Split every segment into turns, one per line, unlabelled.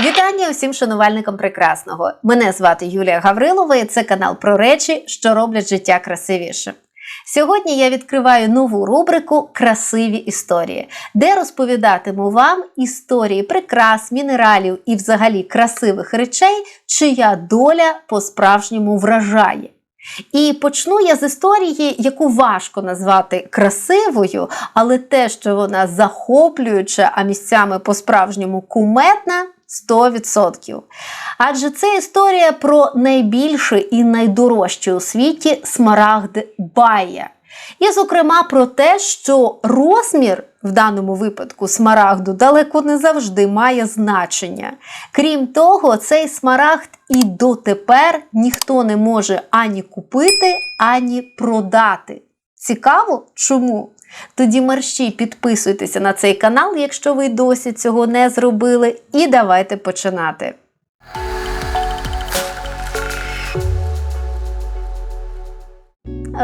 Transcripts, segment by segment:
Вітання усім шанувальникам прекрасного. Мене звати Юлія Гаврилова. і Це канал про речі, що роблять життя красивіше. Сьогодні я відкриваю нову рубрику Красиві історії, де розповідатиму вам історії прикрас, мінералів і взагалі красивих речей, чия доля по-справжньому вражає. І почну я з історії, яку важко назвати красивою, але те, що вона захоплююча, а місцями по-справжньому куметна. 100%. Адже це історія про найбільший і найдорожчий у світі смарагд Бая. І, зокрема, про те, що розмір в даному випадку смарагду далеко не завжди має значення. Крім того, цей смарагд і дотепер ніхто не може ані купити, ані продати. Цікаво, чому? Тоді мерщій підписуйтеся на цей канал, якщо ви досі цього не зробили, і давайте починати.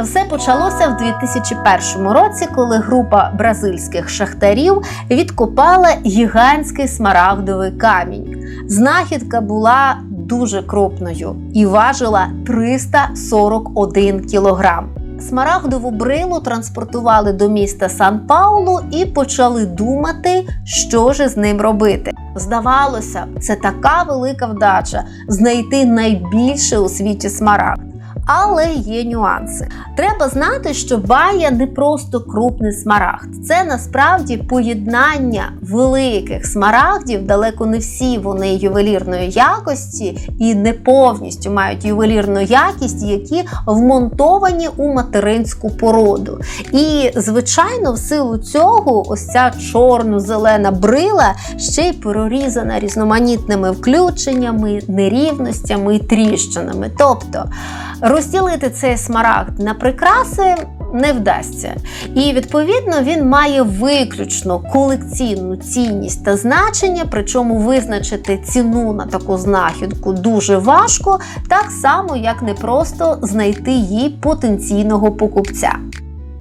Все почалося в 2001 році, коли група бразильських шахтарів відкопала гігантський смарагдовий камінь. Знахідка була дуже крупною і важила 341 кілограм. Смарагдову брилу транспортували до міста Сан-Паулу і почали думати, що ж з ним робити. Здавалося, це така велика вдача знайти найбільше у світі смарагд. Але є нюанси. Треба знати, що бая не просто крупний смарагд, це насправді поєднання великих смарагдів. Далеко не всі вони ювелірної якості і не повністю мають ювелірну якість, які вмонтовані у материнську породу. І, звичайно, в силу цього, ось ця чорно-зелена брила ще й прорізана різноманітними включеннями, нерівностями і тріщинами. Тобто розділити цей смарагд на прикраси не вдасться. І відповідно він має виключно колекційну цінність та значення, причому визначити ціну на таку знахідку дуже важко, так само як не просто знайти їй потенційного покупця.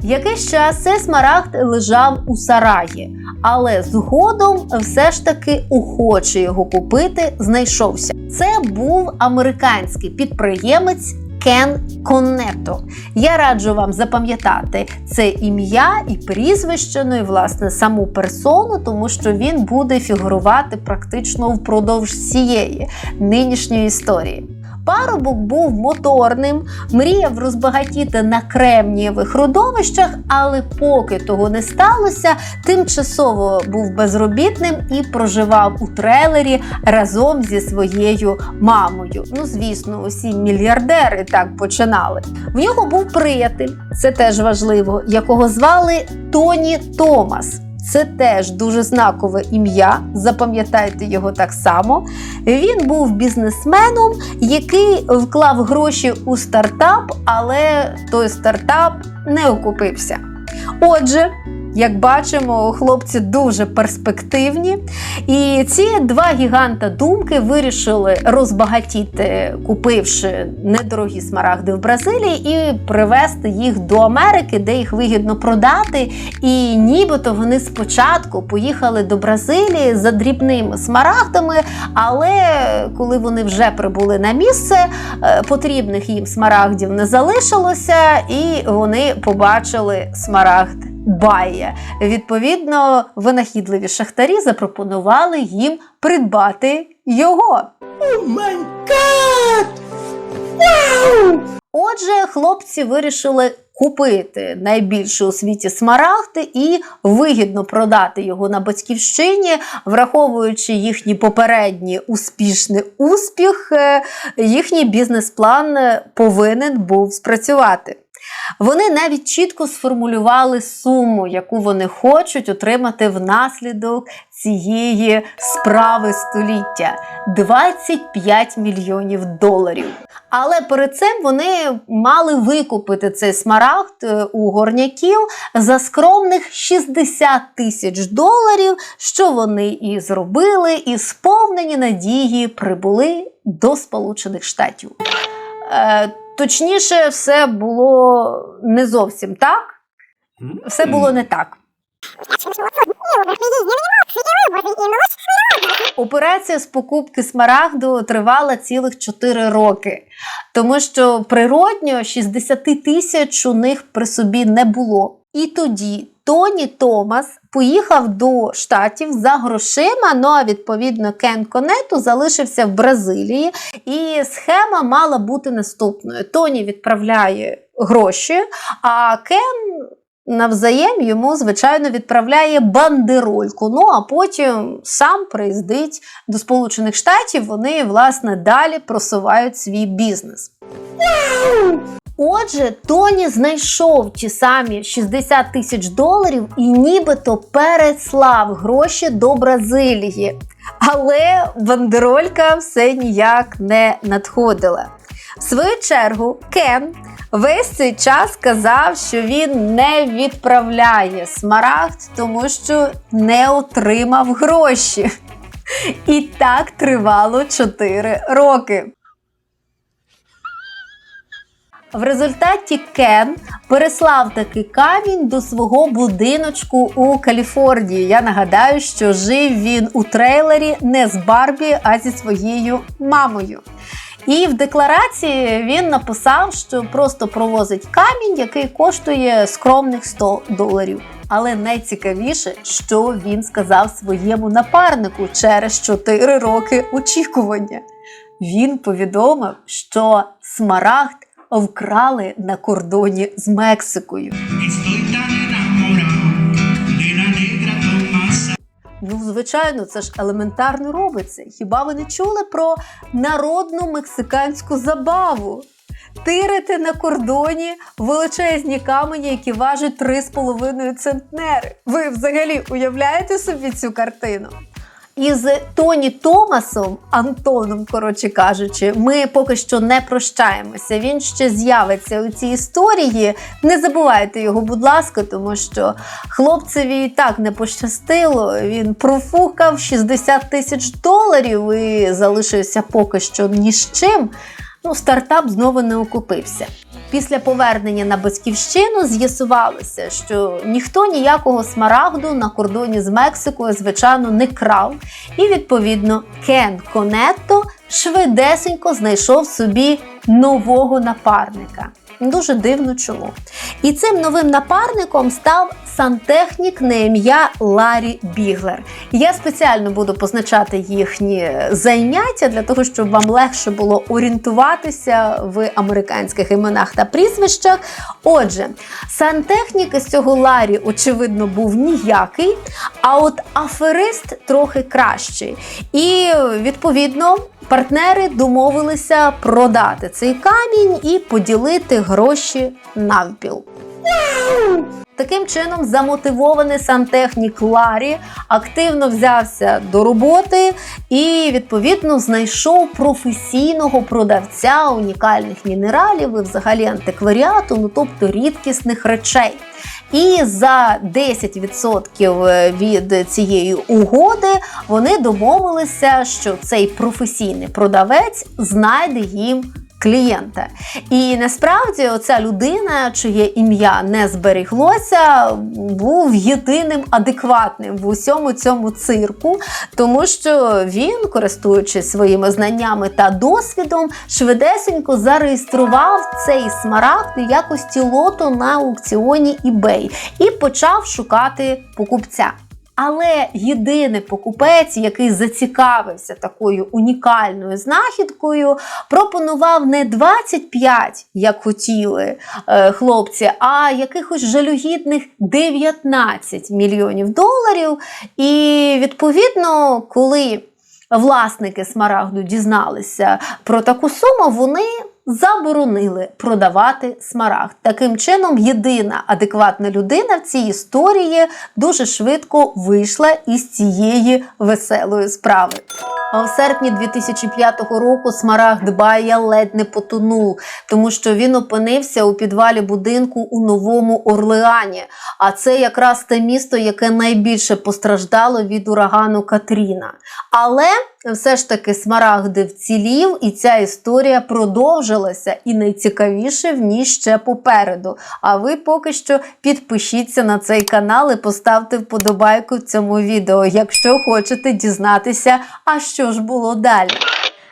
Якийсь час цей смарагд лежав у сараї, але згодом все ж таки охоче його купити знайшовся. Це був американський підприємець Кен Коннето. Я раджу вам запам'ятати це ім'я і прізвище, ну і власне саму персону, тому що він буде фігурувати практично впродовж всієї нинішньої історії. Парубок був моторним, мріяв розбагатіти на кремнієвих родовищах, але поки того не сталося, тимчасово був безробітним і проживав у трейлері разом зі своєю мамою. Ну, звісно, усі мільярдери так починали. В нього був приятель, це теж важливо, якого звали Тоні Томас. Це теж дуже знакове ім'я, запам'ятайте його так само. Він був бізнесменом, який вклав гроші у стартап, але той стартап не окупився. Отже, як бачимо, хлопці дуже перспективні. І ці два гіганта думки вирішили розбагатіти, купивши недорогі смарагди в Бразилії, і привезти їх до Америки, де їх вигідно продати. І нібито вони спочатку поїхали до Бразилії за дрібними смарагдами, але коли вони вже прибули на місце, е, потрібних їм смарагдів не залишилося, і вони побачили смарагд. Бає. Відповідно, винахідливі шахтарі запропонували їм придбати його. Отже, хлопці вирішили купити найбільший у світі смарагди і вигідно продати його на батьківщині, враховуючи їхній попередній успішний успіх, е, їхній бізнес-план е, повинен був спрацювати. Вони навіть чітко сформулювали суму, яку вони хочуть отримати внаслідок цієї справи століття 25 мільйонів доларів. Але перед цим вони мали викупити цей смарагд е, у горняків за скромних 60 тисяч доларів, що вони і зробили, і сповнені надії прибули до Сполучених Штатів. Точніше, все було не зовсім так. Все було не так. Операція з покупки смарагду тривала цілих 4 роки, тому що природньо 60 тисяч у них при собі не було. І тоді Тоні Томас поїхав до штатів за грошима. Ну а відповідно Кен Конету залишився в Бразилії. І схема мала бути наступною: Тоні відправляє гроші, а Кен навзаєм йому, звичайно, відправляє бандерольку. Ну а потім сам приїздить до Сполучених Штатів. Вони власне далі просувають свій бізнес. Отже, Тоні знайшов ті самі 60 тисяч доларів і нібито переслав гроші до Бразилії. Але бандеролька все ніяк не надходила. В свою чергу, Кен весь цей час казав, що він не відправляє смарагд, тому що не отримав гроші. І так тривало 4 роки. В результаті Кен переслав такий камінь до свого будиночку у Каліфорнії. Я нагадаю, що жив він у трейлері не з Барбі, а зі своєю мамою. І в декларації він написав, що просто провозить камінь, який коштує скромних 100 доларів. Але найцікавіше, що він сказав своєму напарнику через 4 роки очікування. Він повідомив, що смарагд вкрали на кордоні з Мексикою. Ну, звичайно, це ж елементарно робиться. Хіба ви не чули про народну мексиканську забаву? Тирити на кордоні величезні камені, які важать 3,5 центнери. Ви взагалі уявляєте собі цю картину? Із Тоні Томасом, Антоном, коротше кажучи, ми поки що не прощаємося. Він ще з'явиться у цій історії. Не забувайте його, будь ласка, тому що хлопцеві і так не пощастило. Він профукав 60 тисяч доларів і залишився поки що ні з чим. Ну, стартап знову не окупився. Після повернення на батьківщину з'ясувалося, що ніхто ніякого смарагду на кордоні з Мексикою, звичайно, не крав. І відповідно Кен Конетто швидесенько знайшов собі нового напарника. Дуже дивно чому. І цим новим напарником став сантехнік на ім'я Ларі Біглер. Я спеціально буду позначати їхні заняття для того, щоб вам легше було орієнтуватися в американських іменах та прізвищах. Отже, сантехнік із цього Ларі, очевидно, був ніякий, а от аферист трохи кращий. І відповідно. Партнери домовилися продати цей камінь і поділити гроші навпіл. Таким чином, замотивований сантехнік Ларі активно взявся до роботи і, відповідно, знайшов професійного продавця унікальних мінералів і взагалі антикваріату, ну тобто рідкісних речей. І за 10% від цієї угоди вони домовилися, що цей професійний продавець знайде їм клієнта. І насправді оця людина, чиє ім'я не зберіглося, був єдиним адекватним в усьому цьому цирку, тому що він, користуючись своїми знаннями та досвідом, швидесенько зареєстрував цей смарагд у якості лоту на аукціоні eBay і почав шукати покупця. Але єдиний покупець, який зацікавився такою унікальною знахідкою, пропонував не 25, як хотіли е, хлопці, а якихось жалюгідних 19 мільйонів доларів. І відповідно, коли власники смарагду дізналися про таку суму, вони заборонили продавати смарагд. Таким чином, єдина адекватна людина в цій історії дуже швидко вийшла із цієї веселої справи. А в серпні 2005 року смарагд Бая ледь не потонув, тому що він опинився у підвалі будинку у Новому Орлеані. А це якраз те місто, яке найбільше постраждало від урагану Катріна. Але все ж таки Смарагди вцілів, і ця історія продовжилася. І найцікавіше в ній ще попереду. А ви поки що підпишіться на цей канал і поставте вподобайку цьому відео, якщо хочете дізнатися, а що ж було далі.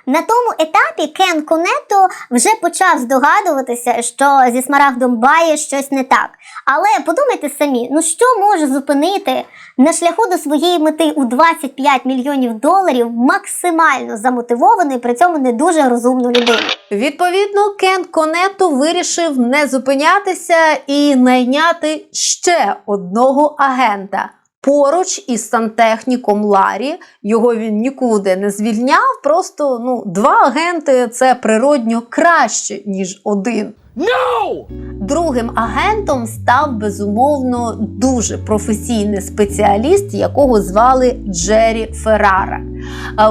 На тому етапі Кен Конето вже почав здогадуватися, що зі Смарагдом Бає щось не так. Але подумайте самі, ну що може зупинити на шляху до своєї мети у 25 мільйонів доларів максимально замотивовану при цьому не дуже розумну людину.
Відповідно, Кен Конето вирішив не зупинятися і найняти ще одного агента. Поруч із сантехніком Ларі його він нікуди не звільняв. Просто ну два агенти це природньо краще ніж один.
No!
Другим агентом став безумовно дуже професійний спеціаліст, якого звали Джері Феррара.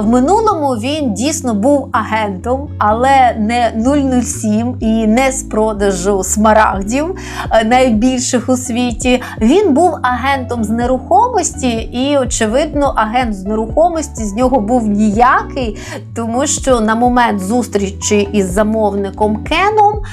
В минулому він дійсно був агентом, але не 007 і не з продажу смарагдів найбільших у світі. Він був агентом з нерухомості, і, очевидно, агент з нерухомості з нього був ніякий, тому що на момент зустрічі із замовником Кеном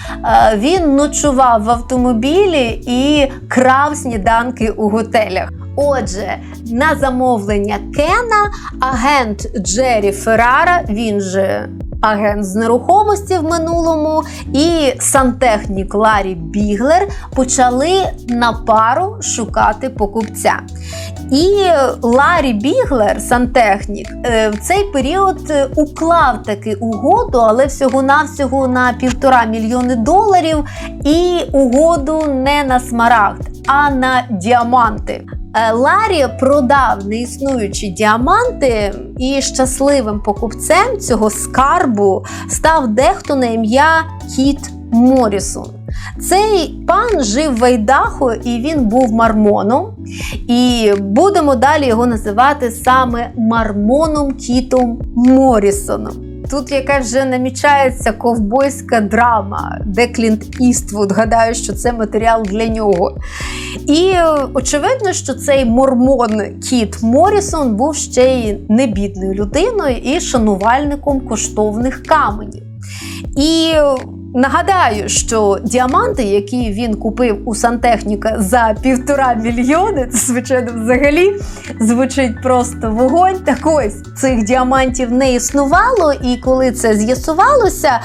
він ночував в автомобілі і крав сніданки у готелях. Отже, на замовлення Кена агент Джері Феррара, він же агент з нерухомості в минулому, і сантехнік Ларі Біглер почали на пару шукати покупця. І Ларі Біглер, сантехнік, е, в цей період е, уклав таки угоду, але всього-навсього на півтора мільйони доларів, і угоду не на смарагд, а на діаманти. Е, Ларі продав неіснуючі діаманти, і щасливим покупцем цього скарбу став дехто на ім'я Кіт Морісон. Цей пан жив в Айдахо і він був мармоном. І будемо далі його називати саме Мармоном Кітом Морісоном. Тут якась вже намічається ковбойська драма, де Клінт Іствуд. Гадаю, що це матеріал для нього. І е, очевидно, що цей мормон Кіт Морісон був ще й небідною людиною і шанувальником коштовних каменів. І е, нагадаю, що діаманти, які він купив у сантехніка за півтора мільйони, це звичайно взагалі звучить просто вогонь. Так ось цих діамантів не існувало, і коли це з'ясувалося,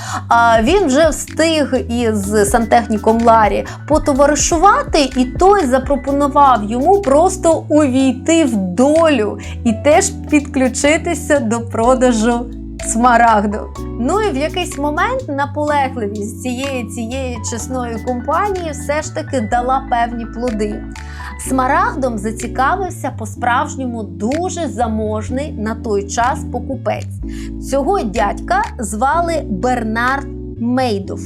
він вже встиг із сантехніком Ларі потоваришувати, і той запропонував йому просто увійти в долю і теж підключитися до продажу смарагду. Ну і в якийсь момент наполегливість цієї цієї чесної компанії все ж таки дала певні плоди. Смарагдом зацікавився по-справжньому дуже заможний на той час покупець. Цього дядька звали Бернард Мейдов.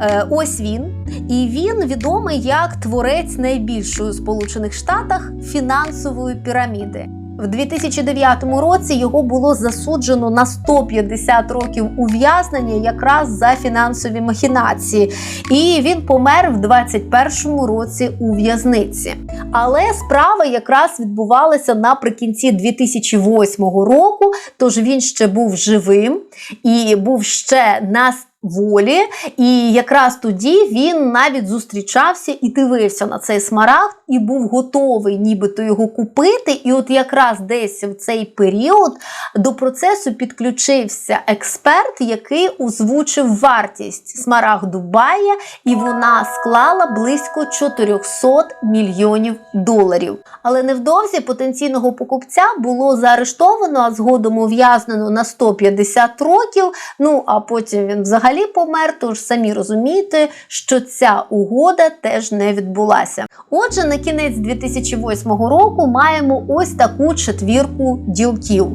Е, ось він. І він відомий як творець найбільшої у Сполучених Штатах фінансової піраміди. В 2009 році його було засуджено на 150 років ув'язнення якраз за фінансові махінації, і він помер в 21 році у в'язниці. Але справа якраз відбувалася наприкінці 2008 року, тож він ще був живим і був ще на волі. І якраз тоді він навіть зустрічався і дивився на цей смарагд, і був готовий нібито його купити. І от якраз десь в цей період до процесу підключився експерт, який озвучив вартість смарагду Бая, і вона склала близько 400 мільйонів доларів. Але невдовзі потенційного покупця було заарештовано, а згодом ув'язнено на 150 років. Ну а потім він взагалі помер. Тож самі розумієте, що ця угода теж не відбулася. Отже, на кінець 2008 року маємо ось таку четвірку ділків.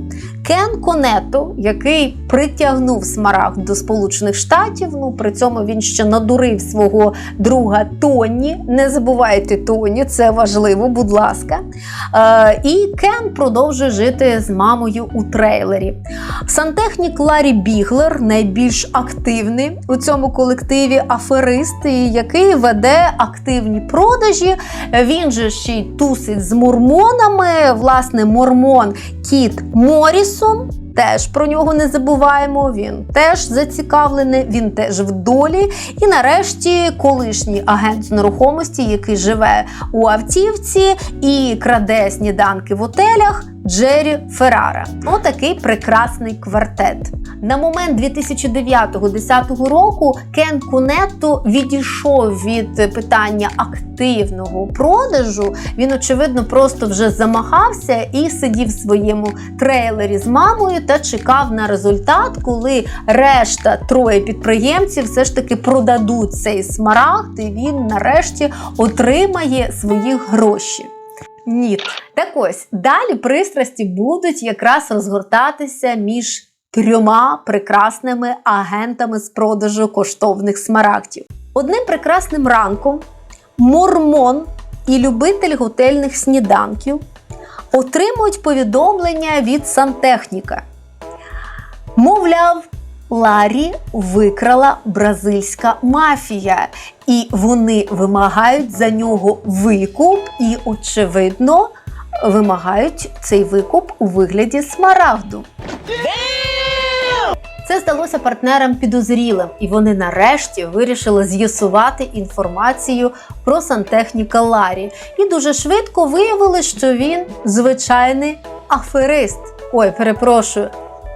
Кен Конето, який притягнув смарагд до Сполучених Штатів. Ну при цьому він ще надурив свого друга Тоні. Не забувайте Тоні, це важливо, будь ласка. Е, і Кен продовжує жити з мамою у трейлері. Сантехнік Ларі Біглер найбільш активний у цьому колективі аферист, який веде активні продажі. Він же ще й тусить з мормонами. Власне, мормон Кіт Моріс. Морісон. Теж про нього не забуваємо. Він теж зацікавлений, він теж в долі. І нарешті колишній агент з нерухомості, який живе у автівці і краде сніданки в отелях. Джері Феррара. Отакий прекрасний квартет. На момент 2009-10 року Кен Кунетто відійшов від питання активного продажу. Він, очевидно, просто вже замахався і сидів в своєму трейлері з мамою та чекав на результат, коли решта троє підприємців все ж таки продадуть цей смарагд, і він нарешті отримає свої гроші. Ні. Так ось далі пристрасті будуть якраз розгортатися між трьома прекрасними агентами з продажу коштовних смарагдів. Одним прекрасним ранком мормон і любитель готельних сніданків отримують повідомлення від сантехніка. Мовляв, Ларі викрала бразильська мафія, і вони вимагають за нього викуп, і, очевидно, вимагають цей викуп у вигляді смарагду. Це здалося партнерам підозрілим, і вони нарешті вирішили з'ясувати інформацію про сантехніка Ларі. І дуже швидко виявили, що він звичайний аферист. Ой, перепрошую,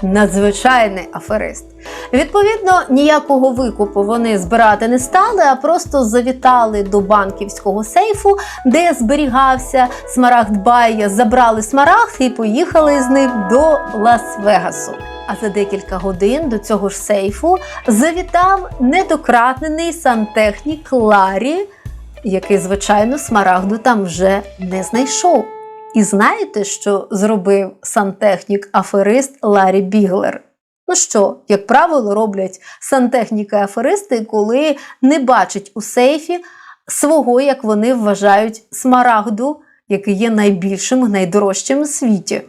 надзвичайний аферист. Відповідно, ніякого викупу вони збирати не стали, а просто завітали до банківського сейфу, де зберігався смарагд Байя, забрали смарагд і поїхали з ним до Лас-Вегасу. А за декілька годин до цього ж сейфу завітав недократнений сантехнік Ларі, який, звичайно, смарагду там вже не знайшов. І знаєте, що зробив сантехнік-аферист Ларі Біглер? Ну що, як правило, роблять сантехніки-аферисти, коли не бачать у сейфі свого, як вони вважають, смарагду, який є найбільшим найдорожчим у світі.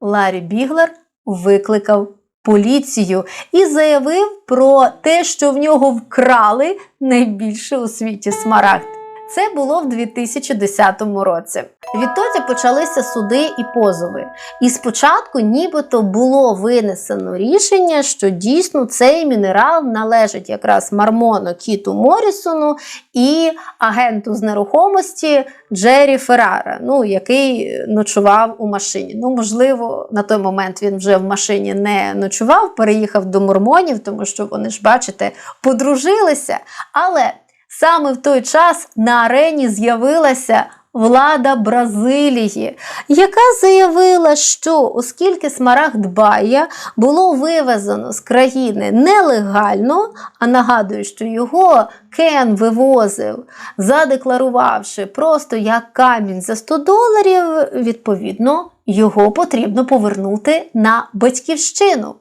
Ларі Біглер викликав поліцію і заявив про те, що в нього вкрали найбільше у світі смарагд. Це було в 2010 році. Відтоді почалися суди і позови. І спочатку нібито було винесено рішення, що дійсно цей мінерал належить якраз Мармону Кіту Морісону і агенту з нерухомості Джері Феррара, ну, який ночував у машині. Ну, можливо, на той момент він вже в машині не ночував, переїхав до мормонів, тому що вони ж, бачите, подружилися. Але Саме в той час на арені з'явилася влада Бразилії, яка заявила, що оскільки смарагд Бая було вивезено з країни нелегально, а нагадую, що його Кен вивозив, задекларувавши просто як камінь за 100 доларів, відповідно, його потрібно повернути на батьківщину.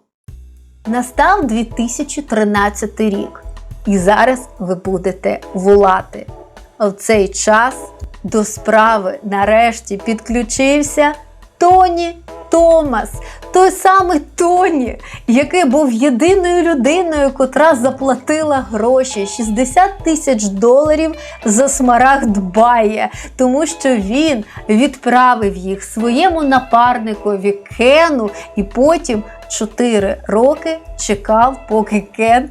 Настав 2013 рік. І зараз ви будете волати. В цей час до справи нарешті підключився Тоні Томас, той самий Тоні, який був єдиною людиною, котра заплатила гроші 60 тисяч доларів за смарагд Бая, тому що він відправив їх своєму напарникові Кену і потім 4 роки чекав, поки Кен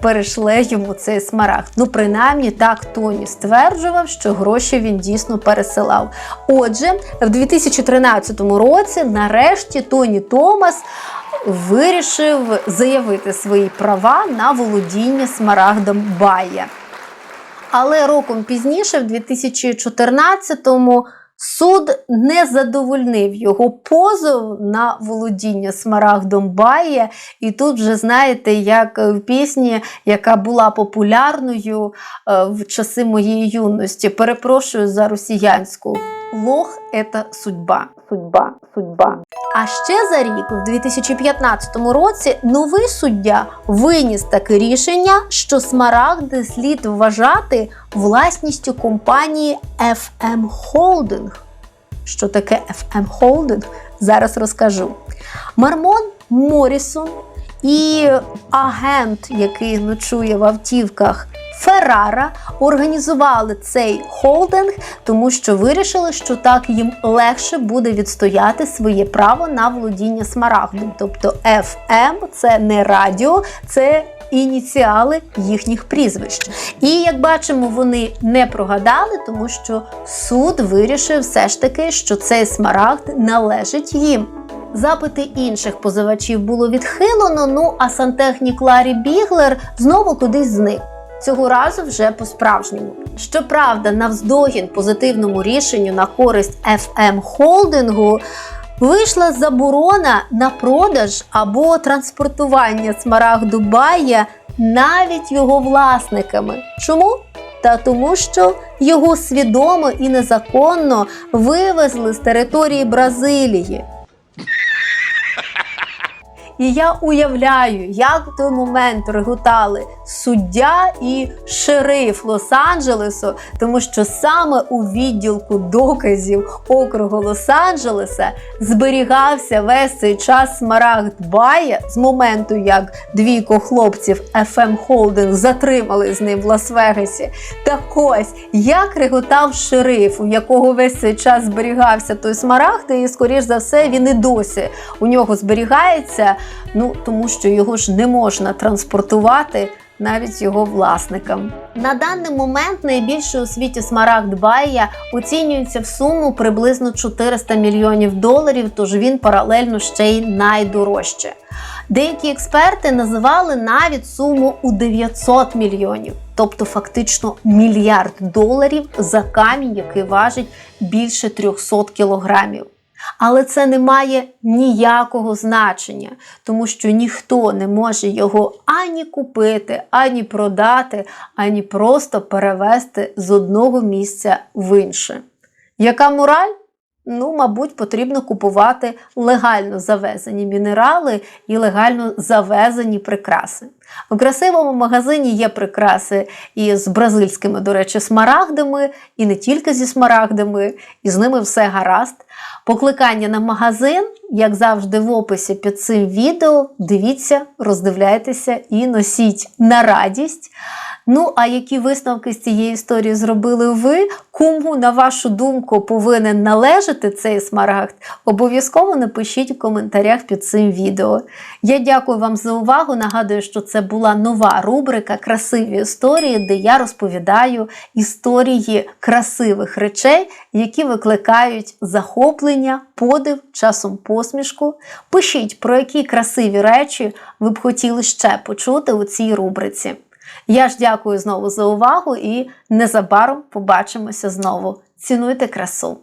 перешле йому цей смарагд. Ну, принаймні, так Тоні стверджував, що гроші він дійсно пересилав. Отже, в 2013 році, нарешті, Тоні Томас вирішив заявити свої права на володіння смарагдом Бая. Але роком пізніше, в 2014-му, Суд не задовольнив його позов на володіння смарагдом Бає. І тут вже знаєте, як в пісні, яка була популярною е, в часи моєї юності. Перепрошую за росіянську. Лох це судьба. Судьба, судьба. А ще за рік, в 2015 році, новий суддя виніс таке рішення, що смарагди слід вважати власністю компанії FM Holding. Що таке FM Holding? Зараз розкажу. Мармон Морісон і агент, який ночує в автівках Феррара організували цей холдинг, тому що вирішили, що так їм легше буде відстояти своє право на володіння смарагдом. Тобто FM – це не радіо, це ініціали їхніх прізвищ. І як бачимо, вони не прогадали, тому що суд вирішив все ж таки, що цей смарагд належить їм. Запити інших позивачів було відхилено. Ну а сантехнік Ларі Біглер знову кудись зник. Цього разу вже по-справжньому. Щоправда, навздогін позитивному рішенню на користь FM холдингу вийшла заборона на продаж або транспортування смарагду Бая навіть його власниками. Чому? Та тому, що його свідомо і незаконно вивезли з території Бразилії. І я уявляю, як в той момент реготали суддя і шериф Лос-Анджелесу, тому що саме у відділку доказів округу Лос-Анджелеса зберігався весь цей час смарагд Бая з моменту, як двійко хлопців FM Holding затримали з ним в Лас-Вегасі. Так ось як реготав шериф, у якого весь цей час зберігався той смарагд, і скоріш за все він і досі у нього зберігається. Ну тому що його ж не можна транспортувати навіть його власникам. На даний момент найбільший у світі смарагд Бая оцінюється в суму приблизно 400 мільйонів доларів, тож він паралельно ще й найдорожче. Деякі експерти називали навіть суму у 900 мільйонів, тобто фактично мільярд доларів за камінь, який важить більше 300 кілограмів. Але це не має ніякого значення, тому що ніхто не може його ані купити, ані продати, ані просто перевезти з одного місця в інше. Яка мораль? Ну, мабуть, потрібно купувати легально завезені мінерали і легально завезені прикраси. У красивому магазині є прикраси і з бразильськими, до речі, смарагдами, і не тільки зі смарагдами, і з ними все гаразд. Покликання на магазин, як завжди, в описі під цим відео. Дивіться, роздивляйтеся і носіть на радість. Ну, а які висновки з цієї історії зробили ви? Кому, на вашу думку, повинен належати цей смарагд? Обов'язково напишіть в коментарях під цим відео. Я дякую вам за увагу. Нагадую, що це була нова рубрика Красиві історії, де я розповідаю історії красивих речей, які викликають захоплення, подив, часом посмішку. Пишіть, про які красиві речі ви б хотіли ще почути у цій рубриці. Я ж дякую знову за увагу і незабаром побачимося знову. Цінуйте красу!